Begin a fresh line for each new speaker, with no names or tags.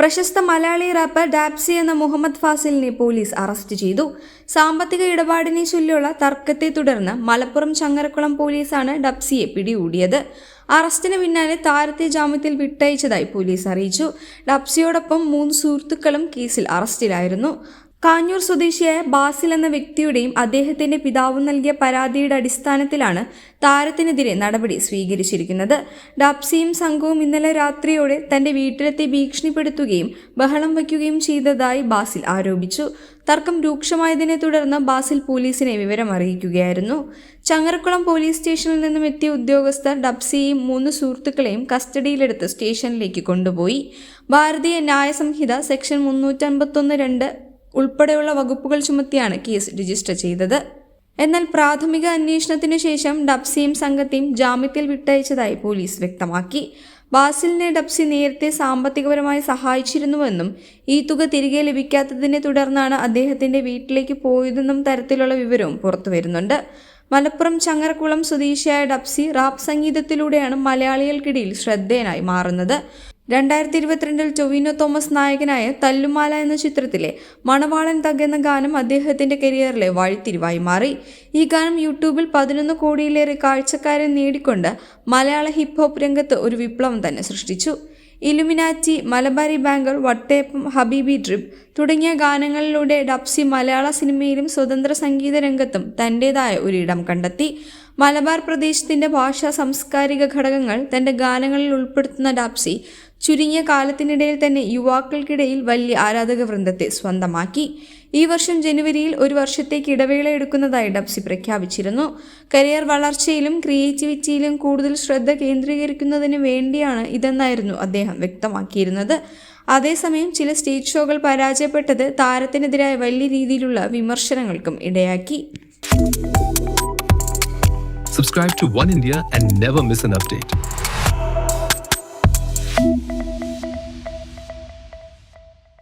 പ്രശസ്ത മലയാളി റാപ്പർ ഡാപ്സി എന്ന Muhammad ഫാസിലിനെ police arrest ചെയ്തു. സാമ്പത്തിക ഇടപാടിനെ ചൊല്ലിയുള്ള തർക്കത്തെ തുടർന്ന് മലപ്പുറം ചങ്ങരക്കുളം പോലീസാണ് ഡപ്സിയെ പിടികൂടിയത്. അറസ്റ്റിന് പിന്നാലെ താരത്തെ ജാമ്യത്തിൽ വിട്ടയച്ചതായി പോലീസ് അറിയിച്ചു. ഡപ്സിയോടൊപ്പം മൂന്ന് സുഹൃത്തുക്കളും കേസിൽ അറസ്റ്റിലായിരുന്നു. കാഞ്ഞൂർ സ്വദേശിയായ ബാസിൽ എന്ന വ്യക്തിയുടെയും അദ്ദേഹത്തിന്റെ പിതാവും നൽകിയ പരാതിയുടെ അടിസ്ഥാനത്തിലാണ് താരത്തിനെതിരെ നടപടി സ്വീകരിച്ചിരിക്കുന്നത്. ഡാപ്സിയും സംഘവും ഇന്നലെ രാത്രിയോടെ തന്റെ വീട്ടിലെത്തി ഭീഷണിപ്പെടുത്തുകയും ബഹളം വയ്ക്കുകയും ചെയ്തതായി ബാസിൽ ആരോപിച്ചു. തർക്കം രൂക്ഷമായതിനെ തുടർന്ന് ബാസിൽ പോലീസിനെ വിവരം അറിയിക്കുകയായിരുന്നു. ചങ്ങരക്കുളം പോലീസ് സ്റ്റേഷനിൽ നിന്നും എത്തിയ ഉദ്യോഗസ്ഥർ ഡബ്സിയെയും മൂന്ന് സുഹൃത്തുക്കളെയും കസ്റ്റഡിയിലെടുത്ത് സ്റ്റേഷനിലേക്ക് കൊണ്ടുപോയി. ഭാരതീയ ന്യായ സംഹിത സെക്ഷൻ മുന്നൂറ്റമ്പത്തൊന്ന് രണ്ട് ഉൾപ്പെടെയുള്ള വകുപ്പുകൾ ചുമത്തിയാണ് കേസ് രജിസ്റ്റർ ചെയ്തത്. എന്നാൽ പ്രാഥമിക അന്വേഷണത്തിനു ശേഷം ഡബ്സിയും സംഘത്തെയും ജാമ്യത്തിൽ വിട്ടയച്ചതായി പോലീസ് വ്യക്തമാക്കി. ബാസിലിനെ ഡബ്സി നേരത്തെ സാമ്പത്തികപരമായി സഹായിച്ചിരുന്നുവെന്നും ഈ തുക തിരികെ ലഭിക്കാത്തതിനെ തുടർന്നാണ് അദ്ദേഹത്തിന്റെ വീട്ടിലേക്ക് പോയതെന്നും തരത്തിലുള്ള വിവരവും പുറത്തുവരുന്നുണ്ട് മലപ്പുറം ചങ്ങരക്കുളം സ്വദേശിയായ ഡബ്സി റാപ്പ് സംഗീതത്തിലൂടെയാണ് മലയാളികൾക്കിടയിൽ ശ്രദ്ധേയനായി മാറുന്നത്. രണ്ടായിരത്തി ഇരുപത്തിരണ്ടിൽ ടൊവിനോ തോമസ് നായകനായ തല്ലുമാല എന്ന ചിത്രത്തിലെ മണവാളൻ തഗ് എന്ന ഗാനം അദ്ദേഹത്തിന്റെ കരിയറിലെ വഴിത്തിരിവായി മാറി. ഈ ഗാനം യൂട്യൂബിൽ പതിനൊന്ന് കോടിയിലേറെ കാഴ്ചക്കാരെ നേടിക്കൊണ്ട് മലയാള ഹിപ്പ് ഹോപ്പ് രംഗത്ത് ഒരു വിപ്ലവം തന്നെ സൃഷ്ടിച്ചു. ഇലുമിനാറ്റി മലബാരി ബാങ്കർ വട്ടേപ്പം ഹബീബി ഡ്രിപ്പ് തുടങ്ങിയ ഗാനങ്ങളിലൂടെ ഡപ്സി മലയാള സിനിമയിലും സ്വതന്ത്ര സംഗീത രംഗത്തും തന്റെതായ ഒരിടം കണ്ടെത്തി. മലബാർ പ്രദേശത്തിന്റെ ഭാഷാ സാംസ്കാരിക ഘടകങ്ങൾ തന്റെ ഗാനങ്ങളിൽ ഉൾപ്പെടുത്തുന്ന ഡാപ്സി ചുരുങ്ങിയ കാലത്തിനിടയിൽ തന്നെ യുവാക്കൾക്കിടയിൽ വലിയ ആരാധക വൃന്ദത്തെ സ്വന്തമാക്കി. ഈ വർഷം ജനുവരിയിൽ ഒരു വർഷത്തേക്ക് ഇടവേള എടുക്കുന്നതായി ഡബ്സി പ്രഖ്യാപിച്ചിരുന്നു. കരിയർ വളർച്ചയിലും ക്രിയേറ്റിവിറ്റിയിലും കൂടുതൽ ശ്രദ്ധ കേന്ദ്രീകരിക്കുന്നതിന് വേണ്ടിയാണ് ഇതെന്നായിരുന്നു അദ്ദേഹം വ്യക്തമാക്കിയിരുന്നത്. അതേസമയം ചില സ്റ്റേജ് ഷോകൾ പരാജയപ്പെട്ടത് താരത്തിനെതിരായ വലിയ രീതിയിലുള്ള വിമർശനങ്ങൾക്കും ഇടയാക്കി.
Subscribe to One India and never miss an update.